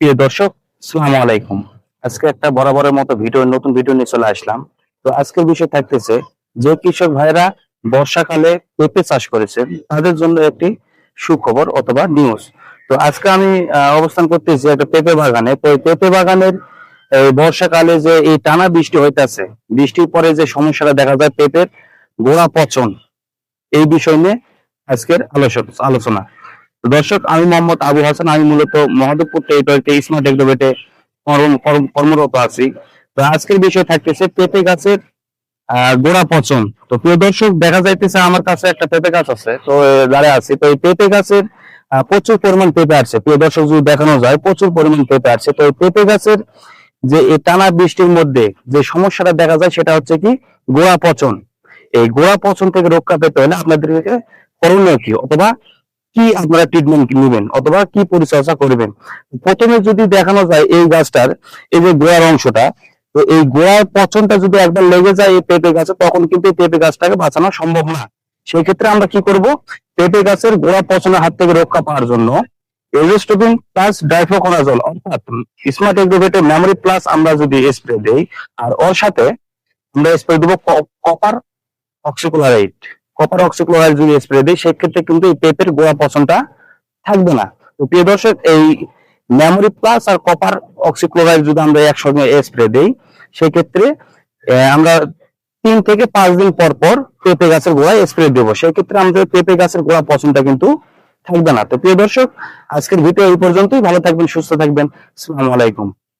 প্রিয় দর্শক, আসসালামু আলাইকুম। আজকে একটা বরাবরের মতো ভিডিও, নতুন ভিডিও নিয়ে চলে আসলাম। তো আজকের বিষয় থাকতেছে যে কৃষক ভাইরা বর্ষাকালে পেঁপে চাষ করেছেন তাদের জন্য একটি সুখবর অথবা নিউজ তো আজকে আমি অবস্থান করতেছি একটা পেঁপে বাগানে। তো পেঁপে বাগানের বর্ষাকালে যে এই টানা বৃষ্টি হইতেছে, বৃষ্টির পরে যে সমস্যাটা দেখা যায় পেঁপের গোড়া পচন, এই বিষয় নিয়ে আজকের আলোচনা। দর্শক, আমি মোহাম্মদ আবু হাসান, আমি মূলত মহাদেবপুর টেরিটরিতে স্মার্ট কর্ম- কর্মরত আছি। তো আজকের বিষয় থাকতেছে পেঁপে গাছের গোড়া পচন। তো প্রিয় দর্শক, দেখা যাইতেছে আমার কাছে একটা পেঁপে গাছ আছে, তো দাঁড়ায় আছি। তো এই পেঁপে গাছের প্রচুর পরিমাণ পেঁপে আছে প্রিয় দর্শক, যদি দেখানো যায়, প্রচুর পরিমাণ পেঁপে আছে তো পেঁপে গাছের যে টানা বৃষ্টির মধ্যে যে সমস্যাটা দেখা যায়, সেটা হচ্ছে কি? গোড়া পচন। এই গোড়া পচন থেকে রক্ষা পেতে হলে আপনাদেরকে করণীয় কি? অথবা কি আপনারা ট্রিটমেন্ট নেবেন অথবা কি পরিচর্যা করবেন? প্রথমে যদি দেখানো যায় এই গাছটার, এই যে গোড়ার অংশটা, তো এই গোড়ার পচনটা যদি একবার লেগে যায় এই পেঁপে গাছে, তখন কিন্তু পেঁপে গাছটাকে বাঁচানো সম্ভব না। সেই ক্ষেত্রে আমরা কি করব? পেঁপে গাছের গোড়া পচনের হাত থেকে রক্ষা পাওয়ার জন্য এজোস্টোবিন প্লাস ডাইফোকোনাজল, অর্থাৎ স্মার্ট এগ্রোভেটের মেমোরি প্লাস আমরা যদি স্প্রে দেই, আর ওর সাথে আমরা স্প্রে দেবো কপার অক্সিক্লোরাইড কপার অক্সিক্লোরাইড যদি স্প্রে দিই, সেক্ষেত্রে কিন্তু এই পেঁপের গোড়া পচনটা থাকবে না। তো প্রিয় দর্শক, এই মেমোরি প্লাস আর কপার অক্সিক্লোরাইড যদি আমরা একসঙ্গে স্প্রে দেই, সেক্ষেত্রে আমরা তিন থেকে পাঁচ দিন পর পর পেঁপে গাছের গোড়ায় স্প্রে দেবো। সেক্ষেত্রে আমাদের পেঁপে গাছের গোড়া পচনটা কিন্তু থাকবে না। তো প্রিয় দর্শক, আজকের ভিডিও এই পর্যন্তই। ভালো থাকবেন, সুস্থ থাকবেন। আসসালামু আলাইকুম।